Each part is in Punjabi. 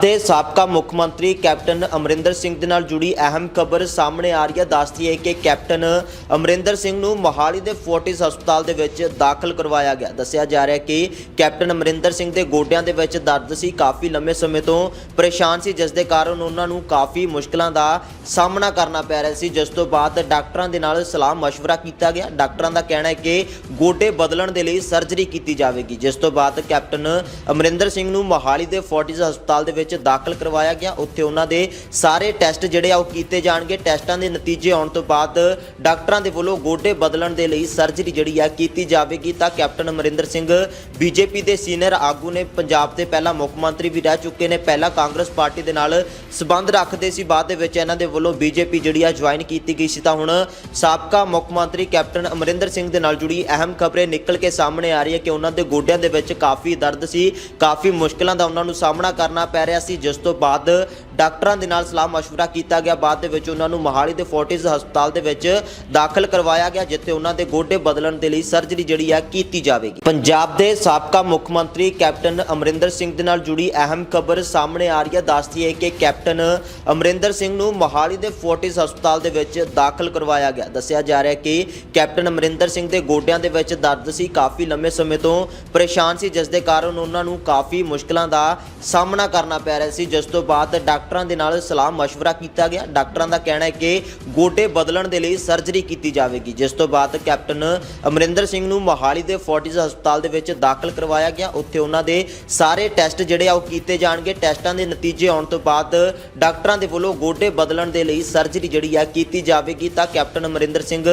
ਦੇ ਸਾਬਕਾ ਮੁੱਖ ਮੰਤਰੀ ਕੈਪਟਨ ਅਮਰਿੰਦਰ ਸਿੰਘ ਦੇ ਨਾਲ ਜੁੜੀ ਅਹਿਮ ਖਬਰ ਸਾਹਮਣੇ ਆ ਰਹੀ ਹੈ ਦੱਸਦੀ ਹੈ ਕਿ ਕੈਪਟਨ ਅਮਰਿੰਦਰ ਸਿੰਘ ਨੂੰ ਮੋਹਾਲੀ ਦੇ ਫੋਰਟਿਸ ਹਸਪਤਾਲ ਦੇ ਵਿੱਚ ਦਾਖਲ ਕਰਵਾਇਆ ਗਿਆ ਦੱਸਿਆ ਜਾ ਰਿਹਾ ਹੈ ਕਿ ਕੈਪਟਨ ਅਮਰਿੰਦਰ ਸਿੰਘ ਦੇ ਗੋਡਿਆਂ ਦੇ ਵਿੱਚ ਦਰਦ ਸੀ ਕਾਫੀ ਲੰਮੇ ਸਮੇਂ ਤੋਂ ਪਰੇਸ਼ਾਨ ਸੀ ਜਿਸ ਦੇ ਕਾਰਨ ਉਹਨਾਂ ਨੂੰ ਕਾਫੀ ਮੁਸ਼ਕਲਾਂ ਦਾ ਸਾਹਮਣਾ ਕਰਨਾ ਪੈ ਰਿਹਾ ਸੀ ਜਿਸ ਤੋਂ ਬਾਅਦ ਡਾਕਟਰਾਂ ਦੇ ਨਾਲ ਸਲਾਹ مشورہ ਕੀਤਾ ਗਿਆ ਡਾਕਟਰਾਂ ਦਾ ਕਹਿਣਾ ਹੈ ਕਿ ਗੋਡੇ ਬਦਲਣ ਦੇ ਲਈ ਸਰਜਰੀ ਕੀਤੀ ਜਾਵੇਗੀ ਜਿਸ ਤੋਂ ਬਾਅਦ ਕੈਪਟਨ ਅਮਰਿੰਦਰ ਸਿੰਘ ਨੂੰ ਮੋਹਾਲੀ ਦੇ ਫੋਰਟਿਸ ਹਸਪਤਾਲ ਦੇ ਵਿੱਚ ਦਾਖਲ ਕਰਵਾਇਆ ਗਿਆ। ਉੱਥੇ ਉਹਨਾਂ ਦੇ ਸਾਰੇ ਟੈਸਟ ਜਿਹੜੇ ਆ ਉਹ ਕੀਤੇ ਜਾਣਗੇ। ਟੈਸਟਾਂ ਦੇ ਨਤੀਜੇ ਆਉਣ ਤੋਂ ਬਾਅਦ ਡਾਕਟਰਾਂ ਦੇ ਵੱਲੋਂ ਗੋਡੇ ਬਦਲਣ ਦੇ ਲਈ ਸਰਜਰੀ ਜਿਹੜੀ ਆ ਕੀਤੀ ਜਾਵੇਗੀ ਤਾਂ ਕੈਪਟਨ ਅਮਰਿੰਦਰ ਸਿੰਘ ਬੀਜੇਪੀ ਦੇ ਸੀਨੀਅਰ ਆਗੂ ਨੇ ਪੰਜਾਬ ਦੇ ਪਹਿਲਾ ਮੁੱਖ ਮੰਤਰੀ ਵੀ ਰਹਿ ਚੁੱਕੇ ਨੇ। ਪਹਿਲਾਂ ਕਾਂਗਰਸ ਪਾਰਟੀ ਦੇ ਨਾਲ ਸਬੰਧ ਰੱਖਦੇ ਸੀ। ਬਾਅਦ ਦੇ ਵਿੱਚ ਇਹਨਾਂ ਦੇ ਵੱਲੋਂ ਬੀਜੇਪੀ ਜਿਹੜੀ ਆ ਜੁਆਇਨ ਕੀਤੀ ਗਈ ਸੀ ਤਾਂ ਹੁਣ ਸਾਬਕਾ ਮੁੱਖ ਮੰਤਰੀ ਕੈਪਟਨ ਅਮਰਿੰਦਰ ਸਿੰਘ ਦੇ ਨਾਲ ਜੁੜੀ ਅਹਿਮ ਖਬਰੇ ਨਿਕਲ ਕੇ ਸਾਹਮਣੇ ਆ ਰਹੀ ਹੈ ਕਿ ਉਹਨਾਂ ਦੇ ਗੋਡਿਆਂ ਦੇ ਵਿੱਚ ਕਾਫੀ ਦਰਦ ਸੀ। ਕਾਫੀ ਮੁਸ਼ਕਲਾਂ ਦਾ ਉਹਨਾਂ ਨੂੰ ਸਾਹਮਣਾ ਕਰਨਾ ਪੈ ਰਿਹਾ ਸੀ ਜਿਸ ਤੋਂ ਬਾਅਦ ਡਾਕਟਰਾਂ ਦੇ ਨਾਲ ਸਲਾਹ مشورہ ਕੀਤਾ ਗਿਆ ਬਾਅਦ ਦੇ ਵਿੱਚ ਉਹਨਾਂ ਨੂੰ ਮੋਹਾਲੀ ਦੇ ਫੋਰਟਿਸ ਹਸਪਤਾਲ ਦੇ ਵਿੱਚ ਦਾਖਲ ਕਰਵਾਇਆ ਗਿਆ ਜਿੱਥੇ ਉਹਨਾਂ ਦੇ ਗੋਡੇ ਬਦਲਣ ਦੇ ਲਈ ਸਰਜਰੀ ਜਿਹੜੀ ਆ ਕੀਤੀ ਜਾਵੇਗੀ ਪੰਜਾਬ ਦੇ ਸਾਬਕਾ ਮੁੱਖ ਮੰਤਰੀ ਕੈਪਟਨ ਅਮਰਿੰਦਰ ਸਿੰਘ ਦੇ ਨਾਲ ਜੁੜੀ ਅਹਿਮ ਖਬਰ ਸਾਹਮਣੇ ਆ ਰਹੀ ਹੈ ਦੱਸਦੀ ਹੈ ਕਿ ਕੈਪਟਨ ਅਮਰਿੰਦਰ ਸਿੰਘ ਨੂੰ ਮੋਹਾਲੀ ਦੇ ਫੋਰਟਿਸ ਹਸਪਤਾਲ ਦੇ ਵਿੱਚ ਦਾਖਲ ਕਰਵਾਇਆ ਗਿਆ ਦੱਸਿਆ ਜਾ ਰਿਹਾ ਹੈ ਕਿ ਕੈਪਟਨ ਅਮਰਿੰਦਰ ਸਿੰਘ ਦੇ ਗੋਡਿਆਂ ਦੇ ਵਿੱਚ ਦਰਦ ਸੀ ਕਾਫੀ ਲੰਮੇ ਸਮੇਂ ਤੋਂ ਪਰੇਸ਼ਾਨ ਸੀ ਜਿਸ ਦੇ ਕਾਰਨ ਉਹਨਾਂ ਨੂੰ ਕਾਫੀ ਮੁਸ਼ਕਲਾਂ ਦਾ ਸਾਹਮਣਾ ਕਰਨਾ ਪੈ ਰਿਹਾ ਸੀ, ਜਿਸ ਤੋਂ ਬਾਅਦ ਡਾਕਟਰਾਂ ਦੇ ਨਾਲ ਸਲਾਹ مشਵਰਾ ਕੀਤਾ ਗਿਆ। ਡਾਕਟਰਾਂ ਦਾ ਕਹਿਣਾ ਹੈ ਕਿ ਗੋਡੇ ਬਦਲਣ ਦੇ ਲਈ ਸਰਜਰੀ ਕੀਤੀ ਜਾਵੇਗੀ, ਜਿਸ ਤੋਂ ਬਾਅਦ ਕੈਪਟਨ ਅਮਰਿੰਦਰ ਸਿੰਘ ਨੂੰ ਮੋਹਾਲੀ ਦੇ ਫੋਰਟਿਸ ਹਸਪਤਾਲ ਦੇ ਵਿੱਚ ਦਾਖਲ ਕਰਵਾਇਆ ਗਿਆ। ਉੱਥੇ ਉਹਨਾਂ ਦੇ ਸਾਰੇ ਟੈਸਟ ਜਿਹੜੇ ਆ ਉਹ ਕੀਤੇ ਜਾਣਗੇ। ਟੈਸਟਾਂ ਦੇ ਨਤੀਜੇ ਆਉਣ ਤੋਂ ਬਾਅਦ ਡਾਕਟਰਾਂ ਦੇ ਵੱਲੋਂ ਗੋਡੇ ਬਦਲਣ ਦੇ ਲਈ ਸਰਜਰੀ ਜਿਹੜੀ ਆ ਕੀਤੀ ਜਾਵੇਗੀ। ਤਾਂ ਕੈਪਟਨ ਅਮਰਿੰਦਰ ਸਿੰਘ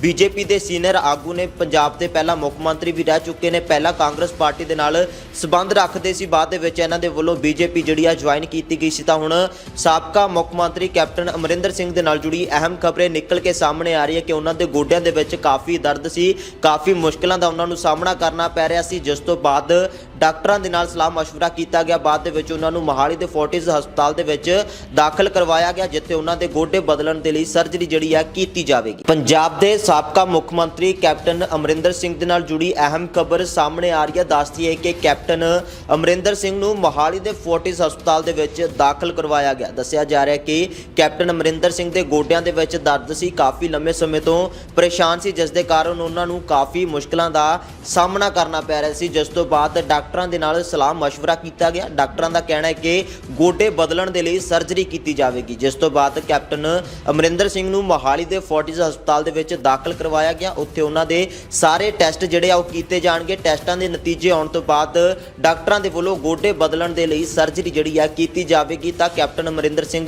ਬੀਜੇਪੀ ਦੇ ਸੀਨੀਅਰ ਆਗੂ ਨੇ ਪੰਜਾਬ ਦੇ ਪਹਿਲਾ ਮੁੱਖ ਮੰਤਰੀ ਵੀ ਰਹਿ ਚੁੱਕੇ ਨੇ। ਪਹਿਲਾਂ ਕਾਂਗਰਸ ਪਾਰਟੀ ਦੇ ਨਾਲ ਸਬੰਧ ਰੱਖਦੇ ਸੀ। ਬਾਅਦ ਦੇ ਵਿੱਚ ਇਹਨਾਂ ਦੇ ਵੱਲੋਂ ਬੀਜੇਪੀ ਜਿਹੜੀ ਆ ਜੁਆਇਨ ਕੀਤੀ ਗਈ ਸੀ ਤਾਂ ਹੁਣ ਸਾਬਕਾ ਮੁੱਖ ਮੰਤਰੀ ਕੈਪਟਨ ਅਮਰਿੰਦਰ ਸਿੰਘ ਦੇ ਨਾਲ ਜੁੜੀ ਅਹਿਮ ਖਬਰੇ ਨਿਕਲ ਕੇ ਸਾਹਮਣੇ ਆ ਰਹੀ ਹੈ ਕਿ ਉਹਨਾਂ ਦੇ ਗੋਡਿਆਂ ਦੇ ਵਿੱਚ ਕਾਫੀ ਦਰਦ ਸੀ, ਕਾਫੀ ਮੁਸ਼ਕਲਾਂ ਦਾ ਉਹਨਾਂ ਨੂੰ ਸਾਹਮਣਾ ਕਰਨਾ ਪੈ ਰਿਹਾ ਸੀ, ਜਿਸ ਤੋਂ ਬਾਅਦ ਡਾਕਟਰਾਂ ਦੇ ਨਾਲ ਸਲਾਹ مشورہ ਕੀਤਾ ਗਿਆ ਬਾਅਦ ਦੇ ਵਿੱਚ ਉਹਨਾਂ ਨੂੰ ਮੋਹਾਲੀ ਦੇ ਫੋਰਟਿਸ ਹਸਪਤਾਲ ਦੇ ਵਿੱਚ ਦਾਖਲ ਕਰਵਾਇਆ ਗਿਆ ਜਿੱਥੇ ਉਹਨਾਂ ਦੇ ਗੋਡੇ ਬਦਲਣ ਦੇ ਲਈ ਸਰਜਰੀ ਜਿਹੜੀ ਆ ਕੀਤੀ ਜਾਵੇਗੀ ਪੰਜਾਬ ਦੇ ਸਾਬਕਾ ਮੁੱਖ ਮੰਤਰੀ ਕੈਪਟਨ ਅਮਰਿੰਦਰ ਸਿੰਘ ਦੇ ਨਾਲ ਜੁੜੀ ਅਹਿਮ ਖਬਰ ਸਾਹਮਣੇ ਆ ਰਹੀ ਹੈ ਦੱਸਦੀ ਹੈ ਕਿ ਕੈਪਟਨ ਅਮਰਿੰਦਰ ਸਿੰਘ ਨੂੰ ਮੋਹਾਲੀ ਦੇ ਫੋਰਟਿਸ ਹਸਪਤਾਲ ਦੇ ਵਿੱਚ ਦਾਖਲ ਕਰਵਾਇਆ ਗਿਆ ਦੱਸਿਆ ਜਾ ਰਿਹਾ ਹੈ ਕਿ ਕੈਪਟਨ ਅਮਰਿੰਦਰ ਸਿੰਘ ਦੇ ਗੋਡਿਆਂ ਦੇ ਵਿੱਚ ਦਰਦ ਸੀ ਕਾਫੀ ਲੰਮੇ ਸਮੇਂ ਤੋਂ ਪਰੇਸ਼ਾਨ ਸੀ ਜਿਸ ਦੇ ਕਾਰਨ ਉਹਨਾਂ ਨੂੰ ਕਾਫੀ ਮੁਸ਼ਕਲਾਂ ਦਾ ਸਾਹਮਣਾ ਕਰਨਾ ਪੈ ਰਿਹਾ ਸੀ ਜਿਸ ਤੋਂ ਬਾਅਦ ਡਾਕਟਰਾਂ ਡਾਕਟਰਾਂ ਦੇ ਨਾਲ ਸਲਾਹ مشਵਰਾ ਕੀਤਾ ਗਿਆ। ਡਾਕਟਰਾਂ ਦਾ ਕਹਿਣਾ ਹੈ ਕਿ ਗੋਡੇ ਬਦਲਣ ਦੇ ਲਈ ਸਰਜਰੀ ਕੀਤੀ ਜਾਵੇਗੀ। ਜਿਸ ਤੋਂ ਬਾਅਦ ਕੈਪਟਨ ਅਮਰਿੰਦਰ ਸਿੰਘ ਨੂੰ ਮੋਹਾਲੀ ਦੇ ਫੋਰਟਿਸ ਹਸਪਤਾਲ ਦੇ ਵਿੱਚ ਦਾਖਲ ਕਰਵਾਇਆ ਗਿਆ। ਉੱਥੇ ਉਹਨਾਂ ਦੇ ਸਾਰੇ ਟੈਸਟ ਜਿਹੜੇ ਆ ਉਹ ਕੀਤੇ ਜਾਣਗੇ। ਟੈਸਟਾਂ ਦੇ ਨਤੀਜੇ ਆਉਣ ਤੋਂ ਬਾਅਦ ਡਾਕਟਰਾਂ ਦੇ ਵੱਲੋਂ ਗੋਡੇ ਬਦਲਣ ਦੇ ਲਈ ਸਰਜਰੀ ਜਿਹੜੀ ਆ ਕੀਤੀ ਜਾਵੇਗੀ। ਤਾਂ ਕੈਪਟਨ ਅਮਰਿੰਦਰ ਸਿੰਘ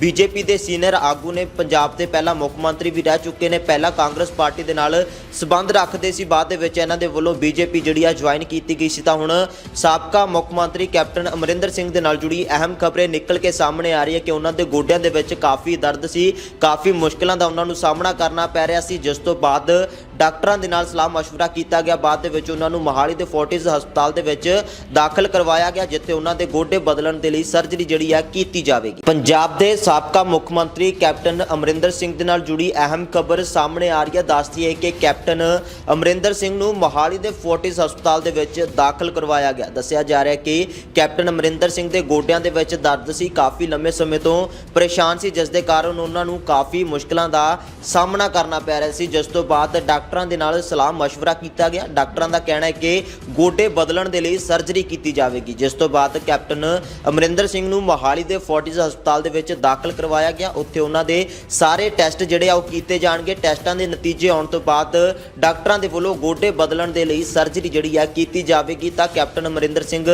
ਬੀਜੇਪੀ ਦੇ ਸੀਨੀਅਰ ਆਗੂ ਨੇ ਪੰਜਾਬ ਦੇ ਪਹਿਲਾ ਮੁੱਖ ਮੰਤਰੀ ਵੀ ਰਹਿ ਚੁੱਕੇ ਨੇ। ਪਹਿਲਾਂ ਕਾਂਗਰਸ ਪਾਰਟੀ ਦੇ ਨਾਲ ਸਬੰਧ ਰੱਖਦੇ ਸੀ। ਬਾਅਦ ਦੇ ਵਿੱਚ ਇਹਨਾਂ ਦੇ ਵੱਲੋਂ ਬੀਜੇਪੀ ਜਿਹੜੀ ਆ ਜੁਆਇਨ ਕੀਤੀ ਗਈ ਸੀ। ਤਾਂ ਹੁਣ ਸਾਬਕਾ ਮੁੱਖ ਮੰਤਰੀ ਕੈਪਟਨ ਅਮਰਿੰਦਰ ਸਿੰਘ ਦੇ ਨਾਲ ਜੁੜੀ ਅਹਿਮ ਖਬਰੇ ਨਿਕਲ ਕੇ ਸਾਹਮਣੇ ਆ ਰਹੀ ਹੈ ਕਿ ਉਹਨਾਂ ਦੇ ਗੋਡਿਆਂ ਦੇ ਵਿੱਚ ਕਾਫੀ ਦਰਦ ਸੀ, ਕਾਫੀ ਮੁਸ਼ਕਲਾਂ ਦਾ ਉਹਨਾਂ ਨੂੰ ਸਾਹਮਣਾ ਕਰਨਾ ਪੈ ਰਿਹਾ ਸੀ, ਜਿਸ ਤੋਂ ਬਾਅਦ ਡਾਕਟਰਾਂ ਦੇ ਨਾਲ ਸਲਾਹ مشورہ ਕੀਤਾ ਗਿਆ ਬਾਅਦ ਦੇ ਵਿੱਚ ਉਹਨਾਂ ਨੂੰ ਮੋਹਾਲੀ ਦੇ ਫੋਰਟਿਸ ਹਸਪਤਾਲ ਦੇ ਵਿੱਚ ਦਾਖਲ ਕਰਵਾਇਆ ਗਿਆ ਜਿੱਥੇ ਉਹਨਾਂ ਦੇ ਗੋਡੇ ਬਦਲਣ ਦੇ ਲਈ ਸਰਜਰੀ ਜਿਹੜੀ ਆ ਕੀਤੀ ਜਾਵੇਗੀ ਪੰਜਾਬ ਦੇ ਸਾਬਕਾ ਮੁੱਖ ਮੰਤਰੀ ਕੈਪਟਨ ਅਮਰਿੰਦਰ ਸਿੰਘ ਦੇ ਨਾਲ ਜੁੜੀ ਅਹਿਮ ਖਬਰ ਸਾਹਮਣੇ ਆ ਰਹੀ ਹੈ ਦੱਸਦੀ ਹੈ ਕਿ ਕੈਪਟਨ ਅਮਰਿੰਦਰ ਸਿੰਘ ਨੂੰ ਮੋਹਾਲੀ ਦੇ ਫੋਰਟਿਸ ਹਸਪਤਾਲ ਦੇ ਵਿੱਚ ਦਾਖਲ ਕਰਵਾਇਆ ਗਿਆ ਦੱਸਿਆ ਜਾ ਰਿਹਾ ਹੈ ਕਿ ਕੈਪਟਨ ਅਮਰਿੰਦਰ ਸਿੰਘ ਦੇ ਗੋਡਿਆਂ ਦੇ ਵਿੱਚ ਦਰਦ ਸੀ ਕਾਫੀ ਲੰਮੇ ਸਮੇਂ ਤੋਂ ਪਰੇਸ਼ਾਨ ਸੀ ਜਿਸ ਦੇ ਕਾਰਨ ਉਹਨਾਂ ਨੂੰ ਕਾਫੀ ਮੁਸ਼ਕਲਾਂ ਦਾ ਸਾਹਮਣਾ ਕਰਨਾ ਪੈ ਰਿਹਾ ਸੀ ਜਿਸ ਤੋਂ ਬਾਅਦ ਡਾਕਟਰਾਂ ਡਾਕਟਰਾਂ ਦੇ ਨਾਲ ਸਲਾਹ مشਵਰਾ ਕੀਤਾ ਗਿਆ। ਡਾਕਟਰਾਂ ਦਾ ਕਹਿਣਾ ਹੈ ਕਿ ਗੋਡੇ ਬਦਲਣ ਦੇ ਲਈ ਸਰਜਰੀ ਕੀਤੀ ਜਾਵੇਗੀ। ਜਿਸ ਤੋਂ ਬਾਅਦ ਕੈਪਟਨ ਅਮਰਿੰਦਰ ਸਿੰਘ ਨੂੰ ਮੋਹਾਲੀ ਦੇ ਫੋਰਟਿਸ ਹਸਪਤਾਲ ਦੇ ਵਿੱਚ ਦਾਖਲ ਕਰਵਾਇਆ ਗਿਆ। ਉੱਥੇ ਉਹਨਾਂ ਦੇ ਸਾਰੇ ਟੈਸਟ ਜਿਹੜੇ ਆ ਉਹ ਕੀਤੇ ਜਾਣਗੇ। ਟੈਸਟਾਂ ਦੇ ਨਤੀਜੇ ਆਉਣ ਤੋਂ ਬਾਅਦ ਡਾਕਟਰਾਂ ਦੇ ਵੱਲੋਂ ਗੋਡੇ ਬਦਲਣ ਦੇ ਲਈ ਸਰਜਰੀ ਜਿਹੜੀ ਆ ਕੀਤੀ ਜਾਵੇਗੀ। ਤਾਂ ਕੈਪਟਨ ਅਮਰਿੰਦਰ ਸਿੰਘ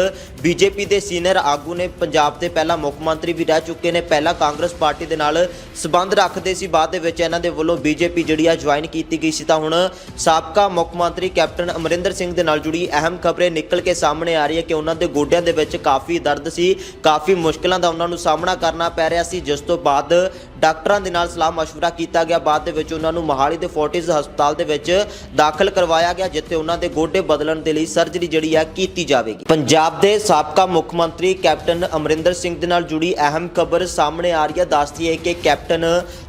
ਬੀਜੇਪੀ ਦੇ ਸੀਨੀਅਰ ਆਗੂ ਨੇ ਪੰਜਾਬ ਦੇ ਪਹਿਲਾ ਮੁੱਖ ਮੰਤਰੀ ਵੀ ਰਹਿ ਚੁੱਕੇ ਨੇ। ਪਹਿਲਾ ਕਾਂਗਰਸ ਪਾਰਟੀ ਦੇ ਨਾਲ ਸਬੰਧ ਰੱਖਦੇ ਸੀ। ਬਾਅਦ ਦੇ ਵਿੱਚ ਇਹਨਾਂ ਦੇ ਵੱਲੋਂ ਬੀਜੇਪੀ ਜਿਹੜੀ ਆ ਜੁਆਇਨ ਕੀਤੀ ਗਈ ਸੀ। ਤਾਂ ਹੁਣ ਸਾਬਕਾ ਮੁੱਖ ਮੰਤਰੀ ਕੈਪਟਨ ਅਮਰਿੰਦਰ ਸਿੰਘ ਦੇ ਨਾਲ ਜੁੜੀ ਅਹਿਮ ਖਬਰੇ ਨਿਕਲ ਕੇ ਸਾਹਮਣੇ ਆ ਰਹੀ ਹੈ ਕਿ ਉਹਨਾਂ ਦੇ ਗੋਡਿਆਂ ਦੇ ਵਿੱਚ ਕਾਫੀ ਦਰਦ ਸੀ, ਕਾਫੀ ਮੁਸ਼ਕਲਾਂ ਦਾ ਉਹਨਾਂ ਨੂੰ ਸਾਹਮਣਾ ਕਰਨਾ ਪੈ ਰਿਹਾ ਸੀ, ਜਿਸ ਤੋਂ ਬਾਅਦ ਡਾਕਟਰਾਂ ਦੇ ਨਾਲ ਸਲਾਹ مشورہ ਕੀਤਾ ਗਿਆ ਬਾਅਦ ਦੇ ਵਿੱਚ ਉਹਨਾਂ ਨੂੰ ਮੋਹਾਲੀ ਦੇ ਫੋਰਟਿਸ ਹਸਪਤਾਲ ਦੇ ਵਿੱਚ ਦਾਖਲ ਕਰਵਾਇਆ ਗਿਆ ਜਿੱਥੇ ਉਹਨਾਂ ਦੇ ਗੋਡੇ ਬਦਲਣ ਦੇ ਲਈ ਸਰਜਰੀ ਜਿਹੜੀ ਹੈ ਕੀਤੀ ਜਾਵੇਗੀ ਪੰਜਾਬ ਦੇ ਸਾਬਕਾ ਮੁੱਖ ਮੰਤਰੀ ਕੈਪਟਨ ਅਮਰਿੰਦਰ ਸਿੰਘ ਦੇ ਨਾਲ ਜੁੜੀ ਅਹਿਮ ਖਬਰ ਸਾਹਮਣੇ ਆ ਰਹੀ ਹੈ ਦੱਸਦੀ ਹੈ ਕਿ ਕੈਪਟਨ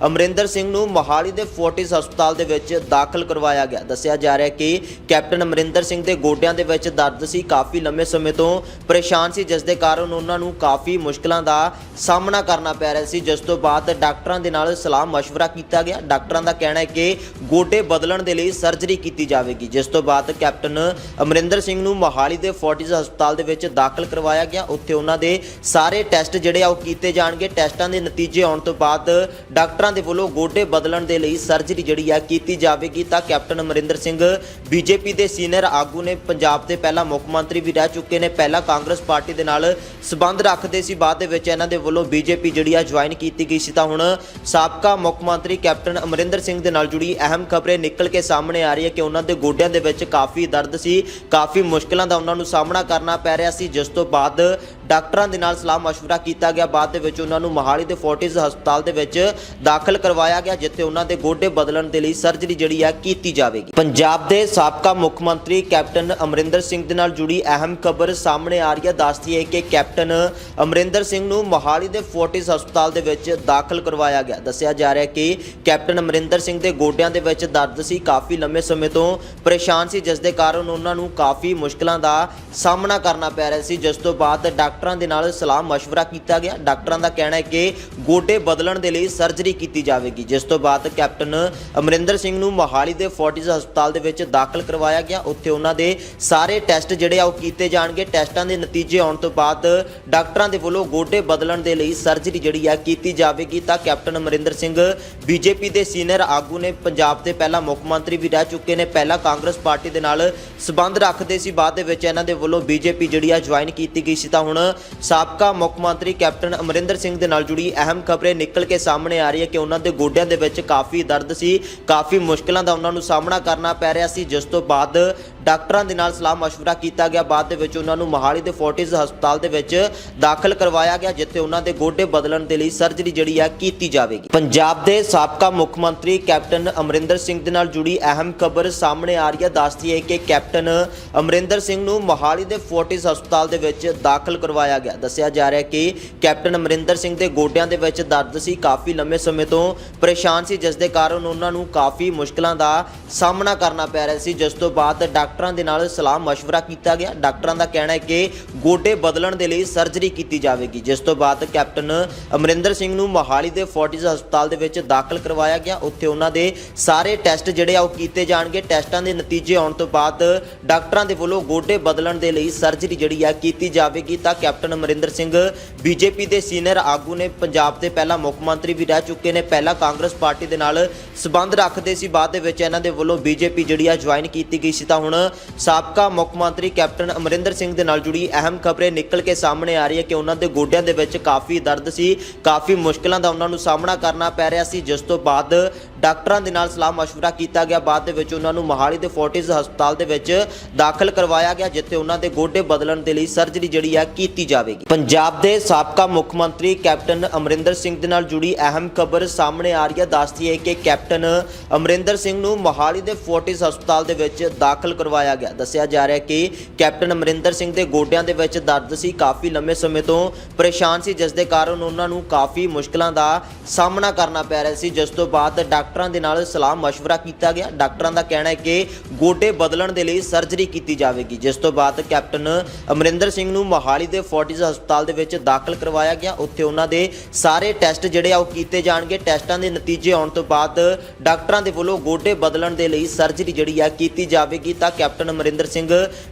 ਅਮਰਿੰਦਰ ਸਿੰਘ ਨੂੰ ਮੋਹਾਲੀ ਦੇ ਫੋਰਟਿਸ ਹਸਪਤਾਲ ਦੇ ਵਿੱਚ ਦਾਖਲ ਕਰਵਾਇਆ ਗਿਆ ਦੱਸਿਆ ਜਾ ਰਿਹਾ ਹੈ ਕਿ ਕੈਪਟਨ ਅਮਰਿੰਦਰ ਸਿੰਘ ਦੇ ਗੋਡਿਆਂ ਦੇ ਵਿੱਚ ਦਰਦ ਸੀ ਕਾਫੀ ਲੰਮੇ ਸਮੇਂ ਤੋਂ ਪਰੇਸ਼ਾਨ ਸੀ ਜਿਸ ਦੇ ਕਾਰਨ ਉਹਨਾਂ ਨੂੰ ਕਾਫੀ ਮੁਸ਼ਕਲਾਂ ਦਾ ਸਾਹਮਣਾ ਕਰਨਾ ਪੈ ਰਿਹਾ ਸੀ ਜਿਸ ਤੋਂ ਬਾਅਦ ਡਾਕਟਰਾਂ ਡਾਕਟਰਾਂ ਦੇ ਨਾਲ ਸਲਾਹ مشਵਰਾ ਕੀਤਾ ਗਿਆ। ਡਾਕਟਰਾਂ ਦਾ ਕਹਿਣਾ ਹੈ ਕਿ ਗੋਡੇ ਬਦਲਣ ਦੇ ਲਈ ਸਰਜਰੀ ਕੀਤੀ ਜਾਵੇਗੀ। ਜਿਸ ਤੋਂ ਬਾਅਦ ਕੈਪਟਨ ਅਮਰਿੰਦਰ ਸਿੰਘ ਨੂੰ ਮੋਹਾਲੀ ਦੇ ਫੋਰਟਿਸ ਹਸਪਤਾਲ ਦੇ ਵਿੱਚ ਦਾਖਲ ਕਰਵਾਇਆ ਗਿਆ। ਉੱਥੇ ਉਹਨਾਂ ਦੇ ਸਾਰੇ ਟੈਸਟ ਜਿਹੜੇ ਆ ਉਹ ਕੀਤੇ ਜਾਣਗੇ। ਟੈਸਟਾਂ ਦੇ ਨਤੀਜੇ ਆਉਣ ਤੋਂ ਬਾਅਦ ਡਾਕਟਰਾਂ ਦੇ ਵੱਲੋਂ ਗੋਡੇ ਬਦਲਣ ਦੇ ਲਈ ਸਰਜਰੀ ਜਿਹੜੀ ਆ ਕੀਤੀ ਜਾਵੇਗੀ। ਤਾਂ ਕੈਪਟਨ ਅਮਰਿੰਦਰ ਸਿੰਘ ਬੀਜੇਪੀ ਦੇ ਸੀਨੀਅਰ ਆਗੂ ਨੇ ਪੰਜਾਬ ਦੇ ਪਹਿਲਾ ਮੁੱਖ ਮੰਤਰੀ ਵੀ ਰਹਿ ਚੁੱਕੇ ਨੇ। ਪਹਿਲਾਂ ਕਾਂਗਰਸ ਪਾਰਟੀ ਦੇ ਨਾਲ ਸਬੰਧ ਰੱਖਦੇ ਸੀ। ਬਾਅਦ ਦੇ ਵਿੱਚ ਇਹਨਾਂ ਦੇ ਵੱਲੋਂ ਬੀਜੇਪੀ ਜਿਹੜੀ ਆ ਜੁਆਇਨ ਕੀਤੀ ਗਈ ਸੀ। ਤਾਂ ਹੁਣ ਸਾਬਕਾ ਮੁੱਖ ਮੰਤਰੀ ਕੈਪਟਨ ਅਮਰਿੰਦਰ ਸਿੰਘ ਦੇ ਨਾਲ ਜੁੜੀ ਅਹਿਮ ਖਬਰੇ ਨਿਕਲ ਕੇ ਸਾਹਮਣੇ ਆ ਰਹੀ ਹੈ ਕਿ ਉਹਨਾਂ ਦੇ ਗੋਡਿਆਂ ਦੇ ਵਿੱਚ ਕਾਫੀ ਦਰਦ ਸੀ, ਕਾਫੀ ਮੁਸ਼ਕਲਾਂ ਦਾ ਉਹਨਾਂ ਨੂੰ ਸਾਹਮਣਾ ਕਰਨਾ ਪੈ ਰਿਹਾ ਸੀ, ਜਿਸ ਤੋਂ ਬਾਅਦ ਡਾਕਟਰਾਂ ਦੇ ਨਾਲ ਸਲਾਹ مشورہ ਕੀਤਾ ਗਿਆ ਬਾਅਦ ਦੇ ਵਿੱਚ ਉਹਨਾਂ ਨੂੰ ਮੋਹਾਲੀ ਦੇ ਫੋਰਟਿਸ ਹਸਪਤਾਲ ਦੇ ਵਿੱਚ ਦਾਖਲ ਕਰਵਾਇਆ ਗਿਆ ਜਿੱਥੇ ਉਹਨਾਂ ਦੇ ਗੋਡੇ ਬਦਲਣ ਦੇ ਲਈ ਸਰਜਰੀ ਜਿਹੜੀ ਆ ਕੀਤੀ ਜਾਵੇਗੀ ਪੰਜਾਬ ਦੇ ਸਾਬਕਾ ਮੁੱਖ ਮੰਤਰੀ ਕੈਪਟਨ ਅਮਰਿੰਦਰ ਸਿੰਘ ਦੇ ਨਾਲ ਜੁੜੀ ਅਹਿਮ ਖਬਰ ਸਾਹਮਣੇ ਆ ਰਹੀ ਹੈ ਦੱਸਦੀ ਹੈ ਕਿ ਕੈਪਟਨ ਅਮਰਿੰਦਰ ਸਿੰਘ ਨੂੰ ਮੋਹਾਲੀ ਦੇ ਫੋਰਟਿਸ ਹਸਪਤਾਲ ਦੇ ਵਿੱਚ ਦਾਖਲ ਕਰਵਾਇਆ ਗਿਆ ਦੱਸਿਆ ਜਾ ਰਿਹਾ ਹੈ ਕਿ ਕੈਪਟਨ ਅਮਰਿੰਦਰ ਸਿੰਘ ਦੇ ਗੋਡਿਆਂ ਦੇ ਵਿੱਚ ਦਰਦ ਸੀ ਕਾਫੀ ਲੰਮੇ ਸਮੇਂ ਤੋਂ ਪਰੇਸ਼ਾਨ ਸੀ ਜਿਸ ਦੇ ਕਾਰਨ ਉਹਨਾਂ ਨੂੰ ਕਾਫੀ ਮੁਸ਼ਕਲਾਂ ਦਾ ਸਾਹਮਣਾ ਕਰਨਾ ਪੈ ਰਿਹਾ ਸੀ ਜਿਸ ਤੋਂ ਬਾਅਦ ਡਾਕਟਰਾਂ ਡਾਕਟਰਾਂ ਦੇ ਨਾਲ ਸਲਾਹ مشਵਰਾ ਕੀਤਾ ਗਿਆ। ਡਾਕਟਰਾਂ ਦਾ ਕਹਿਣਾ ਹੈ ਕਿ ਗੋਡੇ ਬਦਲਣ ਦੇ ਲਈ ਸਰਜਰੀ ਕੀਤੀ ਜਾਵੇਗੀ। ਜਿਸ ਤੋਂ ਬਾਅਦ ਕੈਪਟਨ ਅਮਰਿੰਦਰ ਸਿੰਘ ਨੂੰ ਮੋਹਾਲੀ ਦੇ ਫੋਰਟਿਸ ਹਸਪਤਾਲ ਦੇ ਵਿੱਚ ਦਾਖਲ ਕਰਵਾਇਆ ਗਿਆ। ਉੱਥੇ ਉਹਨਾਂ ਦੇ ਸਾਰੇ ਟੈਸਟ ਜਿਹੜੇ ਆ ਉਹ ਕੀਤੇ ਜਾਣਗੇ। ਟੈਸਟਾਂ ਦੇ ਨਤੀਜੇ ਆਉਣ ਤੋਂ ਬਾਅਦ ਡਾਕਟਰਾਂ ਦੇ ਵੱਲੋਂ ਗੋਡੇ ਬਦਲਣ ਦੇ ਲਈ ਸਰਜਰੀ ਜਿਹੜੀ ਆ ਕੀਤੀ ਜਾਵੇਗੀ। ਤਾਂ ਕੈਪਟਨ ਅਮਰਿੰਦਰ ਸਿੰਘ ਬੀਜੇਪੀ ਦੇ ਸੀਨੀਅਰ ਆਗੂ ਨੇ ਪੰਜਾਬ ਦੇ ਪਹਿਲਾ ਮੁੱਖ ਮੰਤਰੀ ਵੀ ਰਹਿ ਚੁੱਕੇ ਨੇ। ਪਹਿਲਾਂ ਕਾਂਗਰਸ ਪਾਰਟੀ ਦੇ ਨਾਲ ਸਬੰਧ ਰੱਖਦੇ ਸੀ। ਬਾਅਦ ਦੇ ਵਿੱਚ ਇਹਨਾਂ ਦੇ ਵੱਲੋਂ ਬੀਜੇਪੀ ਜਿਹੜੀ ਆ ਜੁਆਇਨ ਕੀਤੀ ਗਈ ਸੀ। ਤਾਂ ਹੁਣ ਸਾਬਕਾ ਮੁੱਖ ਮੰਤਰੀ ਕੈਪਟਨ ਅਮਰਿੰਦਰ ਸਿੰਘ ਦੇ ਨਾਲ ਜੁੜੀ ਅਹਿਮ ਖਬਰੇ ਨਿਕਲ ਕੇ ਸਾਹਮਣੇ ਆ ਰਹੀ ਹੈ ਕਿ ਉਹਨਾਂ ਦੇ ਗੋਡਿਆਂ ਦੇ ਵਿੱਚ ਕਾਫੀ ਦਰਦ ਸੀ, ਕਾਫੀ ਮੁਸ਼ਕਲਾਂ ਦਾ ਉਹਨਾਂ ਨੂੰ ਸਾਹਮਣਾ ਕਰਨਾ ਪੈ ਰਿਹਾ ਸੀ, ਜਿਸ ਤੋਂ ਬਾਅਦ ਡਾਕਟਰਾਂ ਦੇ ਨਾਲ ਸਲਾਹ مشورہ ਕੀਤਾ ਗਿਆ ਬਾਅਦ ਦੇ ਵਿੱਚ ਉਹਨਾਂ ਨੂੰ ਮੋਹਾਲੀ ਦੇ ਫੋਰਟਿਸ ਹਸਪਤਾਲ ਦੇ ਵਿੱਚ ਦਾਖਲ ਕਰਵਾਇਆ ਗਿਆ ਜਿੱਥੇ ਉਹਨਾਂ ਦੇ ਗੋਡੇ ਬਦਲਣ ਦੇ ਲਈ ਸਰਜਰੀ ਜਿਹੜੀ ਆ ਕੀਤੀ ਜਾਵੇਗੀ ਪੰਜਾਬ ਦੇ ਸਾਬਕਾ ਮੁੱਖ ਮੰਤਰੀ ਕੈਪਟਨ ਅਮਰਿੰਦਰ ਸਿੰਘ ਦੇ ਨਾਲ ਜੁੜੀ ਅਹਿਮ ਖਬਰ ਸਾਹਮਣੇ ਆ ਰਹੀ ਹੈ ਦੱਸਦੀ ਹੈ ਕਿ ਕੈਪਟਨ ਅਮਰਿੰਦਰ ਸਿੰਘ ਨੂੰ ਮੋਹਾਲੀ ਦੇ ਫੋਰਟਿਸ ਹਸਪਤਾਲ ਦੇ ਵਿੱਚ ਦਾਖਲ ਕਰਵਾਇਆ ਗਿਆ ਦੱਸਿਆ ਜਾ ਰਿਹਾ ਹੈ ਕਿ ਕੈਪਟਨ ਅਮਰਿੰਦਰ ਸਿੰਘ ਦੇ ਗੋਡਿਆਂ ਦੇ ਵਿੱਚ ਦਰਦ ਸੀ ਕਾਫੀ ਲੰਮੇ ਸਮੇਂ ਤੋਂ ਪਰੇਸ਼ਾਨ ਸੀ ਜਿਸ ਦੇ ਕਾਰਨ ਉਹਨਾਂ ਨੂੰ ਕਾਫੀ ਮੁਸ਼ਕਲਾਂ ਦਾ ਸਾਹਮਣਾ ਕਰਨਾ ਪੈ ਰਿਹਾ ਸੀ ਜਿਸ ਤੋਂ ਬਾਅਦ ਡਾਕਟਰਾਂ ਡਾਕਟਰਾਂ ਦੇ ਨਾਲ ਸਲਾਹ مشਵਰਾ ਕੀਤਾ ਗਿਆ। ਡਾਕਟਰਾਂ ਦਾ ਕਹਿਣਾ ਹੈ ਕਿ ਗੋਡੇ ਬਦਲਣ ਦੇ ਲਈ ਸਰਜਰੀ ਕੀਤੀ ਜਾਵੇਗੀ। ਜਿਸ ਤੋਂ ਬਾਅਦ ਕੈਪਟਨ ਅਮਰਿੰਦਰ ਸਿੰਘ ਨੂੰ ਮੋਹਾਲੀ ਦੇ ਫੋਰਟਿਸ ਹਸਪਤਾਲ ਦੇ ਵਿੱਚ ਦਾਖਲ ਕਰਵਾਇਆ ਗਿਆ। ਉੱਥੇ ਉਹਨਾਂ ਦੇ ਸਾਰੇ ਟੈਸਟ ਜਿਹੜੇ ਆ ਉਹ ਕੀਤੇ ਜਾਣਗੇ। ਟੈਸਟਾਂ ਦੇ ਨਤੀਜੇ ਆਉਣ ਤੋਂ ਬਾਅਦ ਡਾਕਟਰਾਂ ਦੇ ਵੱਲੋਂ ਗੋਡੇ ਬਦਲਣ ਦੇ ਲਈ ਸਰਜਰੀ ਜਿਹੜੀ ਆ ਕੀਤੀ ਜਾਵੇਗੀ। ਤਾਂ ਕੈਪਟਨ ਅਮਰਿੰਦਰ ਸਿੰਘ ਬੀਜੇਪੀ ਦੇ ਸੀਨੀਅਰ ਆਗੂ ਨੇ ਪੰਜਾਬ ਦੇ ਪਹਿਲਾ ਮੁੱਖ ਮੰਤਰੀ ਵੀ ਰਹਿ ਚੁੱਕੇ ਨੇ। ਪਹਿਲਾ ਕਾਂਗਰਸ ਪਾਰਟੀ ਦੇ ਨਾਲ ਸਬੰਧ ਰੱਖਦੇ ਸੀ। ਬਾਅਦ ਦੇ ਵਿੱਚ ਇਹਨਾਂ ਦੇ ਵੱਲੋਂ ਬੀਜੇਪੀ ਜਿਹੜੀ ਆ ਜੁਆਇਨ ਕੀਤੀ ਗਈ ਸੀ। ਤਾਂ ਹੁਣ ਸਾਬਕਾ ਮੁੱਖ ਮੰਤਰੀ ਕੈਪਟਨ ਅਮਰਿੰਦਰ ਸਿੰਘ ਦੇ ਨਾਲ ਜੁੜੀ ਅਹਿਮ ਖਬਰੇ ਨਿਕਲ ਕੇ ਸਾਹਮਣੇ ਆ ਰਹੀ ਹੈ ਕਿ ਉਹਨਾਂ ਦੇ ਗੋਡਿਆਂ ਦੇ ਵਿੱਚ ਕਾਫੀ ਦਰਦ ਸੀ, ਕਾਫੀ ਮੁਸ਼ਕਲਾਂ ਦਾ ਉਹਨਾਂ ਨੂੰ ਸਾਹਮਣਾ ਕਰਨਾ ਪੈ ਰਿਹਾ ਸੀ, ਜਿਸ ਤੋਂ ਬਾਅਦ ਡਾਕਟਰਾਂ ਦੇ ਨਾਲ ਸਲਾਹ مشورہ ਕੀਤਾ ਗਿਆ ਬਾਅਦ ਦੇ ਵਿੱਚ ਉਹਨਾਂ ਨੂੰ ਮੋਹਾਲੀ ਦੇ ਫੋਰਟਿਸ ਹਸਪਤਾਲ ਦੇ ਵਿੱਚ ਦਾਖਲ ਕਰਵਾਇਆ ਗਿਆ ਜਿੱਥੇ ਉਹਨਾਂ ਦੇ ਗੋਡੇ ਬਦਲਣ ਦੇ ਲਈ ਸਰਜਰੀ ਜਿਹੜੀ ਆ ਕੀਤੀ ਜਾਵੇਗੀ ਪੰਜਾਬ ਦੇ ਸਾਬਕਾ ਮੁੱਖ ਮੰਤਰੀ ਕੈਪਟਨ ਅਮਰਿੰਦਰ ਸਿੰਘ ਦੇ ਨਾਲ ਜੁੜੀ ਅਹਿਮ ਖਬਰ ਸਾਹਮਣੇ ਆ ਰਹੀ ਹੈ ਦੱਸਦੀ ਹੈ ਕਿ ਕੈਪਟਨ ਅਮਰਿੰਦਰ ਸਿੰਘ ਨੂੰ ਮੋਹਾਲੀ ਦੇ ਫੋਰਟਿਸ ਹਸਪਤਾਲ ਦੇ ਵਿੱਚ ਦਾਖਲ ਕਰਵਾਇਆ ਗਿਆ ਦੱਸਿਆ ਜਾ ਰਿਹਾ ਹੈ ਕਿ ਕੈਪਟਨ ਅਮਰਿੰਦਰ ਸਿੰਘ ਦੇ ਗੋਡਿਆਂ ਦੇ ਵਿੱਚ ਦਰਦ ਸੀ ਕਾਫੀ ਲੰਮੇ ਸਮੇਂ ਤੋਂ ਪਰੇਸ਼ਾਨ ਸੀ ਜਿਸ ਦੇ ਕਾਰਨ ਉਹਨਾਂ ਨੂੰ ਕਾਫੀ ਮੁਸ਼ਕਲਾਂ ਦਾ ਸਾਹਮਣਾ ਕਰਨਾ ਪੈ ਰਿਹਾ ਸੀ ਜਿਸ ਤੋਂ ਬਾਅਦ ਡਾਕਟਰਾਂ ਡਾਕਟਰਾਂ ਦੇ ਨਾਲ ਸਲਾਹ مشਵਰਾ ਕੀਤਾ ਗਿਆ। ਡਾਕਟਰਾਂ ਦਾ ਕਹਿਣਾ ਹੈ ਕਿ ਗੋਡੇ ਬਦਲਣ ਦੇ ਲਈ ਸਰਜਰੀ ਕੀਤੀ ਜਾਵੇਗੀ। ਜਿਸ ਤੋਂ ਬਾਅਦ ਕੈਪਟਨ ਅਮਰਿੰਦਰ ਸਿੰਘ ਨੂੰ ਮੋਹਾਲੀ ਦੇ ਫੋਰਟਿਸ ਹਸਪਤਾਲ ਦੇ ਵਿੱਚ ਦਾਖਲ ਕਰਵਾਇਆ ਗਿਆ। ਉੱਥੇ ਉਹਨਾਂ ਦੇ ਸਾਰੇ ਟੈਸਟ ਜਿਹੜੇ ਆ ਉਹ ਕੀਤੇ ਜਾਣਗੇ। ਟੈਸਟਾਂ ਦੇ ਨਤੀਜੇ ਆਉਣ ਤੋਂ ਬਾਅਦ ਡਾਕਟਰਾਂ ਦੇ ਵੱਲੋਂ ਗੋਡੇ ਬਦਲਣ ਦੇ ਲਈ ਸਰਜਰੀ ਜਿਹੜੀ ਆ ਕੀਤੀ ਜਾਵੇਗੀ। ਤਾਂ ਕੈਪਟਨ ਅਮਰਿੰਦਰ ਸਿੰਘ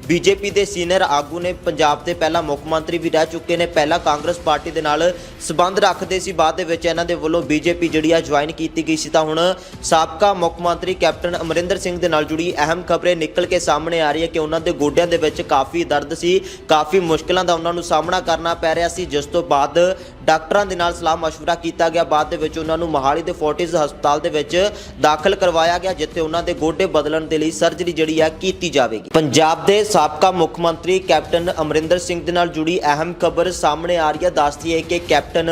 ਬੀਜੇਪੀ ਦੇ ਸੀਨੀਅਰ ਆਗੂ ਨੇ ਪੰਜਾਬ ਦੇ ਪਹਿਲਾ ਮੁੱਖ ਮੰਤਰੀ ਵੀ ਰਹਿ ਚੁੱਕੇ ਨੇ। ਪਹਿਲਾਂ ਕਾਂਗਰਸ ਪਾਰਟੀ ਦੇ ਨਾਲ ਸਬੰਧ ਰੱਖਦੇ ਸੀ। ਬਾਅਦ ਦੇ ਵਿੱਚ ਇਹਨਾਂ ਦੇ ਵੱਲੋਂ ਬੀਜੇਪੀ ਜਿਹੜੀ ਆ ਜੁਆਇਨ ਕੀਤੀ ਗਈ ਸੀ। ਤਾਂ ਹੁਣ ਸਾਬਕਾ ਮੁੱਖ ਮੰਤਰੀ ਕੈਪਟਨ ਅਮਰਿੰਦਰ ਸਿੰਘ ਦੇ ਨਾਲ ਜੁੜੀ ਅਹਿਮ ਖਬਰੇ ਨਿਕਲ ਕੇ ਸਾਹਮਣੇ ਆ ਰਹੀ ਹੈ ਕਿ ਉਹਨਾਂ ਦੇ ਗੋਡਿਆਂ ਦੇ ਵਿੱਚ ਕਾਫੀ ਦਰਦ ਸੀ, ਕਾਫੀ ਮੁਸ਼ਕਲਾਂ ਦਾ ਉਹਨਾਂ ਨੂੰ ਸਾਹਮਣਾ ਕਰਨਾ ਪੈ ਰਿਹਾ ਸੀ, ਜਿਸ ਤੋਂ ਬਾਅਦ ਡਾਕਟਰਾਂ ਦੇ ਨਾਲ ਸਲਾਹ مشورہ ਕੀਤਾ ਗਿਆ ਬਾਅਦ ਦੇ ਵਿੱਚ ਉਹਨਾਂ ਨੂੰ ਮੋਹਾਲੀ ਦੇ ਫੋਰਟਿਸ ਹਸਪਤਾਲ ਦੇ ਵਿੱਚ ਦਾਖਲ ਕਰਵਾਇਆ ਗਿਆ ਜਿੱਥੇ ਉਹਨਾਂ ਦੇ ਗੋਡੇ ਬਦਲਣ ਦੇ ਲਈ ਸਰਜਰੀ ਜਿਹੜੀ ਆ ਕੀਤੀ ਜਾਵੇਗੀ ਪੰਜਾਬ ਦੇ ਸਾਬਕਾ ਮੁੱਖ ਮੰਤਰੀ ਕੈਪਟਨ ਅਮਰਿੰਦਰ ਸਿੰਘ ਦੇ ਨਾਲ ਜੁੜੀ ਅਹਿਮ ਖਬਰ ਸਾਹਮਣੇ ਆ ਰਹੀ ਹੈ ਦੱਸਦੀ ਹੈ ਕਿ ਕੈਪਟਨ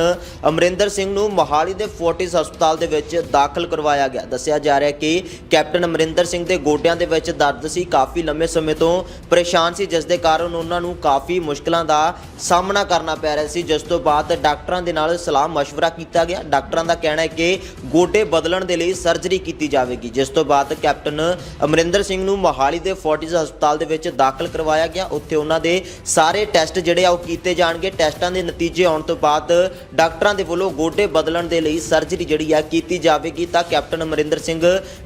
ਅਮਰਿੰਦਰ ਸਿੰਘ ਨੂੰ ਮੋਹਾਲੀ ਦੇ ਫੋਰਟਿਸ ਹਸਪਤਾਲ ਦੇ ਵਿੱਚ ਦਾਖਲ ਕਰਵਾਇਆ ਗਿਆ ਦੱਸਿਆ ਜਾ ਰਿਹਾ ਹੈ ਕਿ ਕੈਪਟਨ ਅਮਰਿੰਦਰ ਸਿੰਘ ਦੇ ਗੋਡਿਆਂ ਦੇ ਵਿੱਚ ਦਰਦ ਸੀ ਕਾਫੀ ਲੰਮੇ ਸਮੇਂ ਤੋਂ ਪਰੇਸ਼ਾਨ ਸੀ ਜਿਸ ਦੇ ਕਾਰਨ ਉਹਨਾਂ ਨੂੰ ਕਾਫੀ ਮੁਸ਼ਕਲਾਂ ਦਾ ਸਾਹਮਣਾ ਕਰਨਾ ਪੈ ਰਿਹਾ ਸੀ ਜਿਸ ਤੋਂ ਬਾਅਦ ਡਾਕਟਰਾਂ ਡਾਕਟਰਾਂ ਦੇ ਨਾਲ ਸਲਾਹ مشਵਰਾ ਕੀਤਾ ਗਿਆ। ਡਾਕਟਰਾਂ ਦਾ ਕਹਿਣਾ ਹੈ ਕਿ ਗੋਡੇ ਬਦਲਣ ਦੇ ਲਈ ਸਰਜਰੀ ਕੀਤੀ ਜਾਵੇਗੀ। ਜਿਸ ਤੋਂ ਬਾਅਦ ਕੈਪਟਨ ਅਮਰਿੰਦਰ ਸਿੰਘ ਨੂੰ ਮੋਹਾਲੀ ਦੇ ਫੋਰਟਿਸ ਹਸਪਤਾਲ ਦੇ ਵਿੱਚ ਦਾਖਲ ਕਰਵਾਇਆ ਗਿਆ। ਉੱਥੇ ਉਹਨਾਂ ਦੇ ਸਾਰੇ ਟੈਸਟ ਜਿਹੜੇ ਆ ਉਹ ਕੀਤੇ ਜਾਣਗੇ। ਟੈਸਟਾਂ ਦੇ ਨਤੀਜੇ ਆਉਣ ਤੋਂ ਬਾਅਦ ਡਾਕਟਰਾਂ ਦੇ ਵੱਲੋਂ ਗੋਡੇ ਬਦਲਣ ਦੇ ਲਈ ਸਰਜਰੀ ਜਿਹੜੀ ਆ ਕੀਤੀ ਜਾਵੇਗੀ। ਤਾਂ ਕੈਪਟਨ ਅਮਰਿੰਦਰ ਸਿੰਘ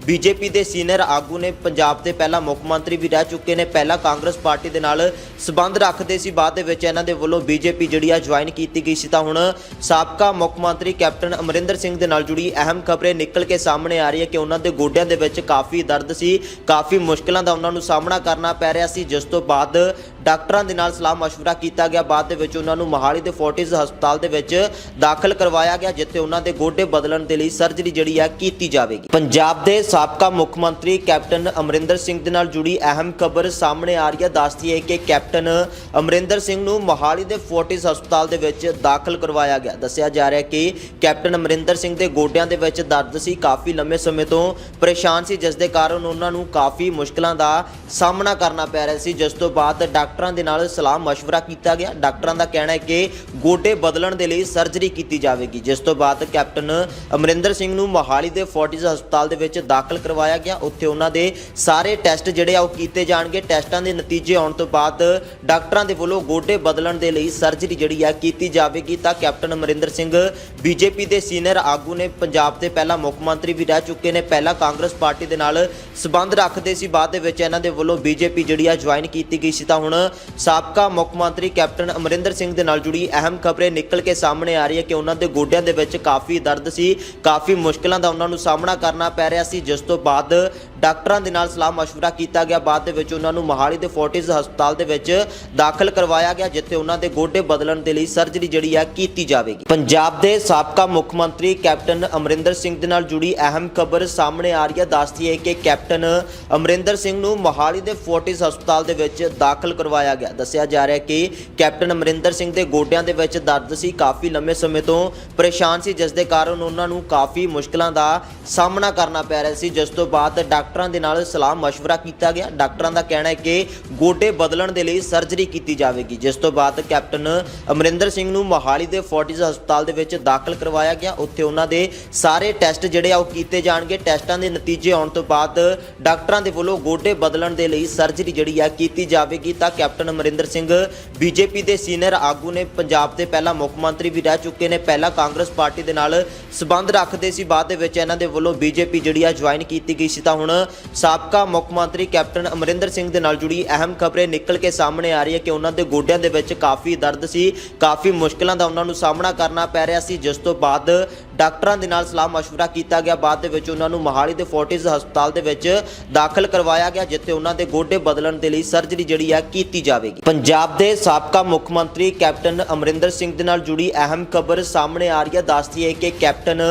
ਬੀਜੇਪੀ ਦੇ ਸੀਨੀਅਰ ਆਗੂ ਨੇ ਪੰਜਾਬ ਦੇ ਪਹਿਲਾ ਮੁੱਖ ਮੰਤਰੀ ਵੀ ਰਹਿ ਚੁੱਕੇ ਨੇ। ਪਹਿਲਾਂ ਕਾਂਗਰਸ ਪਾਰਟੀ ਦੇ ਨਾਲ ਸਬੰਧ ਰੱਖਦੇ ਸੀ। ਬਾਅਦ ਦੇ ਵਿੱਚ ਇਹਨਾਂ ਦੇ ਵੱਲੋਂ ਬੀਜੇਪੀ ਜਿਹੜੀ ਆ ਜੁਆਇਨ ਕੀਤੀ ਗਈ ਸੀ। ਤਾਂ ਹੁਣ ਸਾਬਕਾ ਮੁੱਖ ਮੰਤਰੀ ਕੈਪਟਨ ਅਮਰਿੰਦਰ ਸਿੰਘ ਦੇ ਨਾਲ ਜੁੜੀ ਅਹਿਮ ਖਬਰੇ ਨਿਕਲ ਕੇ ਸਾਹਮਣੇ ਆ ਰਹੀ ਹੈ ਕਿ ਉਹਨਾਂ ਦੇ ਗੋਡਿਆਂ ਦੇ ਵਿੱਚ ਕਾਫੀ ਦਰਦ ਸੀ, ਕਾਫੀ ਮੁਸ਼ਕਲਾਂ ਦਾ ਉਹਨਾਂ ਨੂੰ ਸਾਹਮਣਾ ਕਰਨਾ ਪੈ ਰਿਹਾ ਸੀ, ਜਿਸ ਤੋਂ ਬਾਅਦ ਡਾਕਟਰਾਂ ਦੇ ਨਾਲ ਸਲਾਹ مشورہ ਕੀਤਾ ਗਿਆ ਬਾਅਦ ਦੇ ਵਿੱਚ ਉਹਨਾਂ ਨੂੰ ਮੋਹਾਲੀ ਦੇ ਫੋਰਟਿਸ ਹਸਪਤਾਲ ਦੇ ਵਿੱਚ ਦਾਖਲ ਕਰਵਾਇਆ ਗਿਆ ਜਿੱਥੇ ਉਹਨਾਂ ਦੇ ਗੋਡੇ ਬਦਲਣ ਦੇ ਲਈ ਸਰਜਰੀ ਜਿਹੜੀ ਆ ਕੀਤੀ ਜਾਵੇਗੀ ਪੰਜਾਬ ਦੇ ਸਾਬਕਾ ਮੁੱਖ ਮੰਤਰੀ ਕੈਪਟਨ ਅਮਰਿੰਦਰ ਸਿੰਘ ਦੇ ਨਾਲ ਜੁੜੀ ਅਹਿਮ ਖਬਰ ਸਾਹਮਣੇ ਆ ਰਹੀ ਹੈ ਦੱਸਦੀ ਹੈ ਕਿ ਕੈਪਟਨ ਅਮਰਿੰਦਰ ਸਿੰਘ ਨੂੰ ਮੋਹਾਲੀ ਦੇ ਫੋਰਟਿਸ ਹਸਪਤਾਲ ਦੇ ਵਿੱਚ ਦਾਖਲ ਕਰਵਾਇਆ ਗਿਆ ਦੱਸਿਆ ਜਾ ਰਿਹਾ ਹੈ ਕਿ ਕੈਪਟਨ ਅਮਰਿੰਦਰ ਸਿੰਘ ਦੇ ਗੋਡਿਆਂ ਦੇ ਵਿੱਚ ਦਰਦ ਸੀ ਕਾਫੀ ਲੰਮੇ ਸਮੇਂ ਤੋਂ ਪਰੇਸ਼ਾਨ ਸੀ ਜਿਸ ਦੇ ਕਾਰਨ ਉਹਨਾਂ ਨੂੰ ਕਾਫੀ ਮੁਸ਼ਕਲਾਂ ਦਾ ਸਾਹਮਣਾ ਕਰਨਾ ਪੈ ਰਿਹਾ ਸੀ ਜਿਸ ਤੋਂ ਬਾਅਦ ਡਾਕਟਰਾਂ ਡਾਕਟਰਾਂ ਦੇ ਨਾਲ ਸਲਾਹ مشਵਰਾ ਕੀਤਾ ਗਿਆ। ਡਾਕਟਰਾਂ ਦਾ ਕਹਿਣਾ ਹੈ ਕਿ ਗੋਡੇ ਬਦਲਣ ਦੇ ਲਈ ਸਰਜਰੀ ਕੀਤੀ ਜਾਵੇਗੀ। ਜਿਸ ਤੋਂ ਬਾਅਦ ਕੈਪਟਨ ਅਮਰਿੰਦਰ ਸਿੰਘ ਨੂੰ ਮੋਹਾਲੀ ਦੇ ਫੋਰਟਿਸ ਹਸਪਤਾਲ ਦੇ ਵਿੱਚ ਦਾਖਲ ਕਰਵਾਇਆ ਗਿਆ। ਉੱਥੇ ਉਹਨਾਂ ਦੇ ਸਾਰੇ ਟੈਸਟ ਜਿਹੜੇ ਆ ਉਹ ਕੀਤੇ ਜਾਣਗੇ। ਟੈਸਟਾਂ ਦੇ ਨਤੀਜੇ ਆਉਣ ਤੋਂ ਬਾਅਦ ਡਾਕਟਰਾਂ ਦੇ ਵੱਲੋਂ ਗੋਡੇ ਬਦਲਣ ਦੇ ਲਈ ਸਰਜਰੀ ਜਿਹੜੀ ਆ ਕੀਤੀ ਜਾਵੇਗੀ। ਤਾਂ ਕੈਪਟਨ ਅਮਰਿੰਦਰ ਸਿੰਘ ਬੀਜੇਪੀ ਦੇ ਸੀਨੀਅਰ ਆਗੂ ਨੇ ਪੰਜਾਬ ਦੇ ਪਹਿਲਾ ਮੁੱਖ ਮੰਤਰੀ ਵੀ ਰਹਿ ਚੁੱਕੇ ਨੇ। ਪਹਿਲਾਂ ਕਾਂਗਰਸ ਪਾਰਟੀ ਦੇ ਨਾਲ ਸਬੰਧ ਰੱਖਦੇ ਸੀ। ਬਾਅਦ ਦੇ ਵਿੱਚ ਇਹਨਾਂ ਦੇ ਵੱਲੋਂ ਬੀਜੇਪੀ ਜਿਹੜੀ ਆ ਜੁਆਇਨ ਕੀਤੀ ਗਈ ਸੀ। ਤਾਂ ਹੁਣ ਸਾਬਕਾ ਮੁੱਖ ਮੰਤਰੀ ਕੈਪਟਨ ਅਮਰਿੰਦਰ ਸਿੰਘ ਦੇ ਨਾਲ ਜੁੜੀ ਅਹਿਮ ਖਬਰੇ ਨਿਕਲ ਕੇ ਸਾਹਮਣੇ ਆ ਰਹੀ ਹੈ ਕਿ ਉਹਨਾਂ ਦੇ ਗੋਡਿਆਂ ਦੇ ਵਿੱਚ ਕਾਫੀ ਦਰਦ ਸੀ, ਕਾਫੀ ਮੁਸ਼ਕਲਾਂ ਦਾ ਉਹਨਾਂ ਨੂੰ ਸਾਹਮਣਾ ਕਰਨਾ ਪੈ ਰਿਹਾ ਸੀ, ਜਿਸ ਤੋਂ ਬਾਅਦ ਡਾਕਟਰਾਂ ਦੇ ਨਾਲ ਸਲਾਹ مشورہ ਕੀਤਾ ਗਿਆ ਬਾਅਦ ਦੇ ਵਿੱਚ ਉਹਨਾਂ ਨੂੰ ਮੋਹਾਲੀ ਦੇ ਫੋਰਟਿਸ ਹਸਪਤਾਲ ਦੇ ਵਿੱਚ ਦਾਖਲ ਕਰਵਾਇਆ ਗਿਆ ਜਿੱਥੇ ਉਹਨਾਂ ਦੇ ਗੋਡੇ ਬਦਲਣ ਦੇ ਲਈ ਸਰਜਰੀ ਜਿਹੜੀ ਆ ਕੀਤੀ ਜਾਵੇਗੀ ਪੰਜਾਬ ਦੇ ਸਾਬਕਾ ਮੁੱਖ ਮੰਤਰੀ ਕੈਪਟਨ ਅਮਰਿੰਦਰ ਸਿੰਘ ਦੇ ਨਾਲ ਜੁੜੀ ਅਹਿਮ ਖਬਰ ਸਾਹਮਣੇ ਆ ਰਹੀ ਹੈ ਦੱਸਦੀ ਹੈ ਕਿ ਕੈਪਟਨ ਅਮਰਿੰਦਰ ਸਿੰਘ ਨੂੰ ਮੋਹਾਲੀ ਦੇ ਫੋਰਟਿਸ ਹਸਪਤਾਲ ਦੇ ਵਿੱਚ ਦਾਖਲ ਕਰਵਾਇਆ ਗਿਆ ਦੱਸਿਆ ਜਾ ਰਿਹਾ ਹੈ ਕਿ ਕੈਪਟਨ ਅਮਰਿੰਦਰ ਸਿੰਘ ਦੇ ਗੋਡਿਆਂ ਦੇ ਵਿੱਚ ਦਰਦ ਸੀ ਕਾਫੀ ਲੰਮੇ ਸਮੇਂ ਤੋਂ ਪਰੇਸ਼ਾਨ ਸੀ ਜਿਸ ਦੇ ਕਾਰਨ ਉਹਨਾਂ ਨੂੰ ਕਾਫੀ ਮੁਸ਼ਕਲਾਂ ਦਾ ਸਾਹਮਣਾ ਕਰਨਾ ਪੈ ਰਿਹਾ ਸੀ ਜਿਸ ਤੋਂ ਬਾਅਦ ਡਾਕਟਰਾਂ ਡਾਕਟਰਾਂ ਦੇ ਨਾਲ ਸਲਾਹ مشਵਰਾ ਕੀਤਾ ਗਿਆ। ਡਾਕਟਰਾਂ ਦਾ ਕਹਿਣਾ ਹੈ ਕਿ ਗੋਡੇ ਬਦਲਣ ਦੇ ਲਈ ਸਰਜਰੀ ਕੀਤੀ ਜਾਵੇਗੀ। ਜਿਸ ਤੋਂ ਬਾਅਦ ਕੈਪਟਨ ਅਮਰਿੰਦਰ ਸਿੰਘ ਨੂੰ ਮੋਹਾਲੀ ਦੇ ਫੋਰਟਿਸ ਹਸਪਤਾਲ ਦੇ ਵਿੱਚ ਦਾਖਲ ਕਰਵਾਇਆ ਗਿਆ। ਉੱਥੇ ਉਹਨਾਂ ਦੇ ਸਾਰੇ ਟੈਸਟ ਜਿਹੜੇ ਆ ਉਹ ਕੀਤੇ ਜਾਣਗੇ। ਟੈਸਟਾਂ ਦੇ ਨਤੀਜੇ ਆਉਣ ਤੋਂ ਬਾਅਦ ਡਾਕਟਰਾਂ ਦੇ ਵੱਲੋਂ ਗੋਡੇ ਬਦਲਣ ਦੇ ਲਈ ਸਰਜਰੀ ਜਿਹੜੀ ਆ ਕੀਤੀ ਜਾਵੇਗੀ। ਤਾਂ ਕੈਪਟਨ ਅਮਰਿੰਦਰ ਸਿੰਘ ਬੀਜੇਪੀ ਦੇ ਸੀਨੀਅਰ ਆਗੂ ਨੇ ਪੰਜਾਬ ਦੇ ਪਹਿਲਾ ਮੁੱਖ ਮੰਤਰੀ ਵੀ ਰਹਿ ਚੁੱਕੇ ਨੇ। ਪਹਿਲਾ ਕਾਂਗਰਸ ਪਾਰਟੀ ਦੇ ਨਾਲ ਸਬੰਧ ਰੱਖਦੇ ਸੀ। ਬਾਅਦ ਦੇ ਵਿੱਚ ਇਹਨਾਂ ਦੇ ਵੱਲੋਂ ਬੀਜੇਪੀ ਜਿਹੜੀ ਆ ਜੁਆਇਨ ਕੀਤੀ ਗਈ ਸੀ। ਤਾਂ ਹੁਣ ਸਾਬਕਾ ਮੁੱਖ ਮੰਤਰੀ ਕੈਪਟਨ ਅਮਰਿੰਦਰ ਸਿੰਘ ਦੇ ਨਾਲ ਜੁੜੀ ਅਹਿਮ ਖਬਰੇ ਨਿਕਲ ਕੇ ਸਾਹਮਣੇ ਆ ਰਹੀ ਹੈ ਕਿ ਉਹਨਾਂ ਦੇ ਗੋਡਿਆਂ ਦੇ ਵਿੱਚ ਕਾਫੀ ਦਰਦ ਸੀ, ਕਾਫੀ ਮੁਸ਼ਕਲਾਂ ਦਾ ਉਹਨਾਂ ਨੂੰ ਸਾਹਮਣਾ ਕਰਨਾ ਪੈ ਰਿਹਾ ਸੀ, ਜਿਸ ਤੋਂ ਬਾਅਦ ਡਾਕਟਰਾਂ ਦੇ ਨਾਲ ਸਲਾਹ مشورہ ਕੀਤਾ ਗਿਆ ਬਾਅਦ ਦੇ ਵਿੱਚ ਉਹਨਾਂ ਨੂੰ ਮੋਹਾਲੀ ਦੇ ਫੋਰਟਿਸ ਹਸਪਤਾਲ ਦੇ ਵਿੱਚ ਦਾਖਲ ਕਰਵਾਇਆ ਗਿਆ ਜਿੱਥੇ ਉਹਨਾਂ ਦੇ ਗੋਡੇ ਬਦਲਣ ਦੇ ਲਈ ਸਰਜਰੀ ਜਿਹੜੀ ਆ ਕੀਤੀ ਜਾਵੇਗੀ ਪੰਜਾਬ ਦੇ ਸਾਬਕਾ ਮੁੱਖ ਮੰਤਰੀ ਕੈਪਟਨ ਅਮਰਿੰਦਰ ਸਿੰਘ ਦੇ ਨਾਲ ਜੁੜੀ ਅਹਿਮ ਖਬਰ ਸਾਹਮਣੇ ਆ ਰਹੀ ਹੈ ਦੱਸਦੀ ਹੈ ਕਿ ਕੈਪਟਨ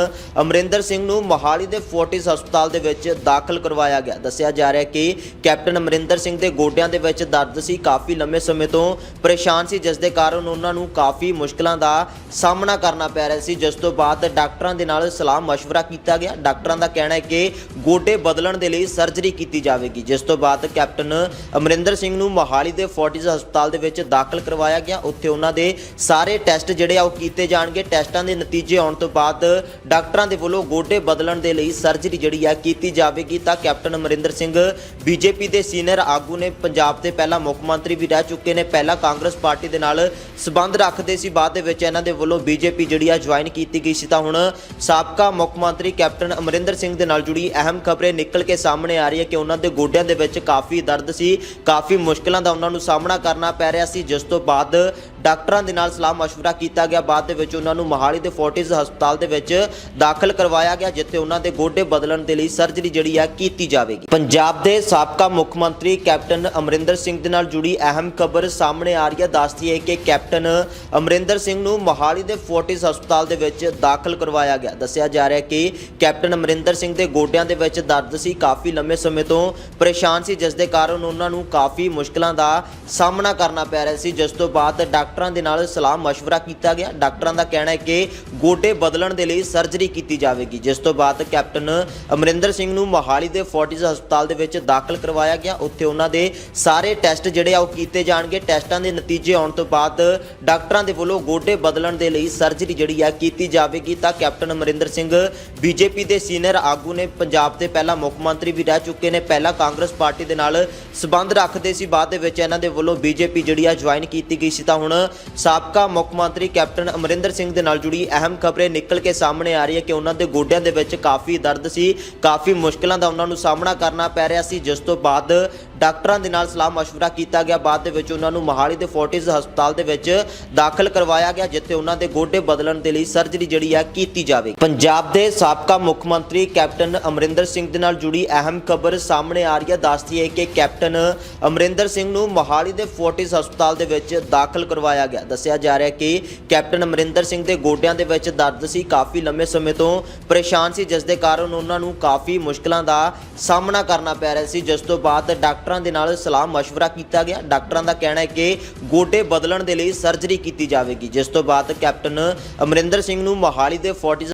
ਅਮਰਿੰਦਰ ਸਿੰਘ ਨੂੰ ਮੋਹਾਲੀ ਦੇ ਫੋਰਟਿਸ ਹਸਪਤਾਲ ਦੇ ਵਿੱਚ ਦਾਖਲ ਕਰਵਾਇਆ ਗਿਆ ਦੱਸਿਆ ਜਾ ਰਿਹਾ ਹੈ ਕਿ ਕੈਪਟਨ ਅਮਰਿੰਦਰ ਸਿੰਘ ਦੇ ਗੋਡਿਆਂ ਦੇ ਵਿੱਚ ਦਰਦ ਸੀ ਕਾਫੀ ਲੰਮੇ ਸਮੇਂ ਤੋਂ ਪਰੇਸ਼ਾਨ ਸੀ ਜਿਸ ਦੇ ਕਾਰਨ ਉਹਨਾਂ ਨੂੰ ਕਾਫੀ ਮੁਸ਼ਕਲਾਂ ਦਾ ਸਾਹਮਣਾ ਕਰਨਾ ਪੈ ਰਿਹਾ ਸੀ ਜਿਸ ਤੋਂ ਬਾਅਦ ਡਾਕਟਰਾਂ ਡਾਕਟਰਾਂ ਦੇ ਨਾਲ ਸਲਾਹ مشਵਰਾ ਕੀਤਾ ਗਿਆ। ਡਾਕਟਰਾਂ ਦਾ ਕਹਿਣਾ ਹੈ ਕਿ ਗੋਡੇ ਬਦਲਣ ਦੇ ਲਈ ਸਰਜਰੀ ਕੀਤੀ ਜਾਵੇਗੀ। ਜਿਸ ਤੋਂ ਬਾਅਦ ਕੈਪਟਨ ਅਮਰਿੰਦਰ ਸਿੰਘ ਨੂੰ ਮੋਹਾਲੀ ਦੇ ਫੋਰਟਿਸ ਹਸਪਤਾਲ ਦੇ ਵਿੱਚ ਦਾਖਲ ਕਰਵਾਇਆ ਗਿਆ। ਉੱਥੇ ਉਹਨਾਂ ਦੇ ਸਾਰੇ ਟੈਸਟ ਜਿਹੜੇ ਆ ਉਹ ਕੀਤੇ ਜਾਣਗੇ। ਟੈਸਟਾਂ ਦੇ ਨਤੀਜੇ ਆਉਣ ਤੋਂ ਬਾਅਦ ਡਾਕਟਰਾਂ ਦੇ ਵੱਲੋਂ ਗੋਡੇ ਬਦਲਣ ਦੇ ਲਈ ਸਰਜਰੀ ਜਿਹੜੀ ਆ ਕੀਤੀ ਜਾਵੇਗੀ। ਤਾਂ ਕੈਪਟਨ ਅਮਰਿੰਦਰ ਸਿੰਘ ਬੀਜੇਪੀ ਦੇ ਸੀਨੀਅਰ ਆਗੂ ਨੇ ਪੰਜਾਬ ਦੇ ਪਹਿਲਾ ਮੁੱਖ ਮੰਤਰੀ ਵੀ ਰਹਿ ਚੁੱਕੇ ਨੇ। ਪਹਿਲਾਂ ਕਾਂਗਰਸ ਪਾਰਟੀ ਦੇ ਨਾਲ ਸਬੰਧ ਰੱਖਦੇ ਸੀ। ਬਾਅਦ ਦੇ ਵਿੱਚ ਇਹਨਾਂ ਦੇ ਵੱਲੋਂ ਬੀਜੇਪੀ ਜਿਹੜੀ ਆ ਜੁਆਇਨ ਕੀਤੀ ਗਈ ਸੀ। ਤਾਂ ਹੁਣ ਸਾਬਕਾ ਮੁੱਖ ਮੰਤਰੀ ਕੈਪਟਨ ਅਮਰਿੰਦਰ ਸਿੰਘ ਦੇ ਨਾਲ ਜੁੜੀ ਅਹਿਮ ਖਬਰੇ ਨਿਕਲ ਕੇ ਸਾਹਮਣੇ ਆ ਰਹੀ ਹੈ ਕਿ ਉਹਨਾਂ ਦੇ ਗੋਡਿਆਂ ਦੇ ਵਿੱਚ ਕਾਫੀ ਦਰਦ ਸੀ, ਕਾਫੀ ਮੁਸ਼ਕਲਾਂ ਦਾ ਉਹਨਾਂ ਨੂੰ ਸਾਹਮਣਾ ਕਰਨਾ ਪੈ ਰਿਹਾ ਸੀ, ਜਿਸ ਤੋਂ ਬਾਅਦ ਡਾਕਟਰਾਂ ਦੇ ਨਾਲ ਸਲਾਹ مشورہ ਕੀਤਾ ਗਿਆ ਬਾਅਦ ਦੇ ਵਿੱਚ ਉਹਨਾਂ ਨੂੰ ਮੋਹਾਲੀ ਦੇ ਫੋਰਟਿਸ ਹਸਪਤਾਲ ਦੇ ਵਿੱਚ ਦਾਖਲ ਕਰਵਾਇਆ ਗਿਆ ਜਿੱਥੇ ਉਹਨਾਂ ਦੇ ਗੋਡੇ ਬਦਲਣ ਦੇ ਲਈ ਸਰਜਰੀ ਜਿਹੜੀ ਆ ਕੀਤੀ ਜਾਵੇਗੀ ਪੰਜਾਬ ਦੇ ਸਾਬਕਾ ਮੁੱਖ ਮੰਤਰੀ ਕੈਪਟਨ ਅਮਰਿੰਦਰ ਸਿੰਘ ਦੇ ਨਾਲ ਜੁੜੀ ਅਹਿਮ ਖਬਰ ਸਾਹਮਣੇ ਆ ਰਹੀ ਹੈ ਦੱਸਦੀ ਹੈ ਕਿ ਕੈਪਟਨ ਅਮਰਿੰਦਰ ਸਿੰਘ ਨੂੰ ਮੋਹਾਲੀ ਦੇ ਫੋਰਟਿਸ ਹਸਪਤਾਲ ਦੇ ਵਿੱਚ ਦਾਖਲ ਕਰਵਾਇਆ ਗਿਆ ਦੱਸਿਆ ਜਾ ਰਿਹਾ ਹੈ ਕਿ ਕੈਪਟਨ ਅਮਰਿੰਦਰ ਸਿੰਘ ਦੇ ਗੋਡਿਆਂ ਦੇ ਵਿੱਚ ਦਰਦ ਸੀ ਕਾਫੀ ਲੰਮੇ ਸਮੇਂ ਤੋਂ ਪਰੇਸ਼ਾਨ ਸੀ ਜਿਸ ਦੇ ਕਾਰਨ ਉਹਨਾਂ ਨੂੰ ਕਾਫੀ ਮੁਸ਼ਕਲਾਂ ਦਾ ਸਾਹਮਣਾ ਕਰਨਾ ਪੈ ਰਿਹਾ ਸੀ ਜਿਸ ਤੋਂ ਬਾਅਦ ਡਾਕਟਰਾਂ ਡਾਕਟਰਾਂ ਦੇ ਨਾਲ ਸਲਾਹ مشਵਰਾ ਕੀਤਾ ਗਿਆ। ਡਾਕਟਰਾਂ ਦਾ ਕਹਿਣਾ ਹੈ ਕਿ ਗੋਡੇ ਬਦਲਣ ਦੇ ਲਈ ਸਰਜਰੀ ਕੀਤੀ ਜਾਵੇਗੀ। ਜਿਸ ਤੋਂ ਬਾਅਦ ਕੈਪਟਨ ਅਮਰਿੰਦਰ ਸਿੰਘ ਨੂੰ ਮੋਹਾਲੀ ਦੇ ਫੋਰਟਿਸ ਹਸਪਤਾਲ ਦੇ ਵਿੱਚ ਦਾਖਲ ਕਰਵਾਇਆ ਗਿਆ। ਉੱਥੇ ਉਹਨਾਂ ਦੇ ਸਾਰੇ ਟੈਸਟ ਜਿਹੜੇ ਆ ਉਹ ਕੀਤੇ ਜਾਣਗੇ। ਟੈਸਟਾਂ ਦੇ ਨਤੀਜੇ ਆਉਣ ਤੋਂ ਬਾਅਦ ਡਾਕਟਰਾਂ ਦੇ ਵੱਲੋਂ ਗੋਡੇ ਬਦਲਣ ਦੇ ਲਈ ਸਰਜਰੀ ਜਿਹੜੀ ਆ ਕੀਤੀ ਜਾਵੇਗੀ। ਤਾਂ ਕੈਪਟਨ ਅਮਰਿੰਦਰ ਸਿੰਘ ਬੀਜੇਪੀ ਦੇ ਸੀਨੀਅਰ ਆਗੂ ਨੇ ਪੰਜਾਬ ਦੇ ਪਹਿਲਾ ਮੁੱਖ ਮੰਤਰੀ ਵੀ ਰਹਿ ਚੁੱਕੇ ਨੇ। ਪਹਿਲਾਂ ਕਾਂਗਰਸ ਪਾਰਟੀ ਦੇ ਨਾਲ ਸਬੰਧ ਰੱਖਦੇ ਸੀ। ਬਾਅਦ ਦੇ ਵਿੱਚ ਇਹਨਾਂ ਦੇ ਵੱਲੋਂ ਬੀਜੇਪੀ ਜਿਹੜੀ ਆ ਜੁਆਇਨ ਕੀਤੀ ਗਈ ਸੀ। ਤਾਂ ਹੁਣ ਸਾਬਕਾ ਮੁੱਖ ਮੰਤਰੀ ਕੈਪਟਨ ਅਮਰਿੰਦਰ ਸਿੰਘ ਦੇ ਨਾਲ ਜੁੜੀ ਅਹਿਮ ਖਬਰੇ ਨਿਕਲ ਕੇ ਸਾਹਮਣੇ ਆ ਰਹੀ ਹੈ ਕਿ ਉਹਨਾਂ ਦੇ ਗੋਡਿਆਂ ਦੇ ਵਿੱਚ ਕਾਫੀ ਦਰਦ ਸੀ, ਕਾਫੀ ਮੁਸ਼ਕਲਾਂ ਦਾ ਉਹਨਾਂ ਨੂੰ ਸਾਹਮਣਾ ਕਰਨਾ ਪੈ ਰਿਹਾ ਸੀ, ਜਿਸ ਤੋਂ ਬਾਅਦ ਡਾਕਟਰਾਂ ਦੇ ਨਾਲ ਸਲਾਹ مشورہ ਕੀਤਾ ਗਿਆ ਬਾਅਦ ਦੇ ਵਿੱਚ ਉਹਨਾਂ ਨੂੰ ਮੋਹਾਲੀ ਦੇ ਫੋਰਟਿਸ ਹਸਪਤਾਲ ਦੇ ਵਿੱਚ ਦਾਖਲ ਕਰਵਾਇਆ ਗਿਆ ਜਿੱਥੇ ਉਹਨਾਂ ਦੇ ਗੋਡੇ ਬਦਲਣ ਦੇ ਲਈ ਸਰਜਰੀ ਜਿਹੜੀ ਆ ਕੀਤੀ ਜਾਵੇਗੀ ਪੰਜਾਬ ਦੇ ਸਾਬਕਾ ਮੁੱਖ ਮੰਤਰੀ ਕੈਪਟਨ ਅਮਰਿੰਦਰ ਸਿੰਘ ਦੇ ਨਾਲ ਜੁੜੀ ਅਹਿਮ ਖਬਰ ਸਾਹਮਣੇ ਆ ਰਹੀ ਹੈ ਦੱਸਦੀ ਹੈ ਕਿ ਕੈਪਟਨ ਅਮਰਿੰਦਰ ਸਿੰਘ ਨੂੰ ਮੋਹਾਲੀ ਦੇ ਫੋਰਟਿਸ ਹਸਪਤਾਲ ਦੇ ਵਿੱਚ ਦਾਖਲ ਕਰਵਾਇਆ ਗਿਆ ਦੱਸਿਆ ਜਾ ਰਿਹਾ ਹੈ ਕਿ ਕੈਪਟਨ ਅਮਰਿੰਦਰ ਸਿੰਘ ਦੇ ਗੋਡਿਆਂ ਦੇ ਵਿੱਚ ਦਰਦ ਸੀ ਕਾਫੀ ਲੰਮੇ ਸਮੇਂ ਤੋਂ ਪਰੇਸ਼ਾਨ ਸੀ ਜਿਸ ਦੇ ਕਾਰਨ ਉਹਨਾਂ ਨੂੰ ਕਾਫੀ ਮੁਸ਼ਕਲਾਂ ਦਾ ਸਾਹਮਣਾ ਕਰਨਾ ਪੈ ਰਿਹਾ ਸੀ ਜਿਸ ਤੋਂ ਬਾਅਦ ਡਾਕਟਰਾਂ ਡਾਕਟਰਾਂ ਦੇ ਨਾਲ ਸਲਾਹ مشਵਰਾ ਕੀਤਾ ਗਿਆ। ਡਾਕਟਰਾਂ ਦਾ ਕਹਿਣਾ ਹੈ ਕਿ ਗੋਡੇ ਬਦਲਣ ਦੇ ਲਈ ਸਰਜਰੀ ਕੀਤੀ ਜਾਵੇਗੀ। ਜਿਸ ਤੋਂ ਬਾਅਦ ਕੈਪਟਨ ਅਮਰਿੰਦਰ ਸਿੰਘ ਨੂੰ ਮੋਹਾਲੀ ਦੇ ਫੋਰਟਿਸ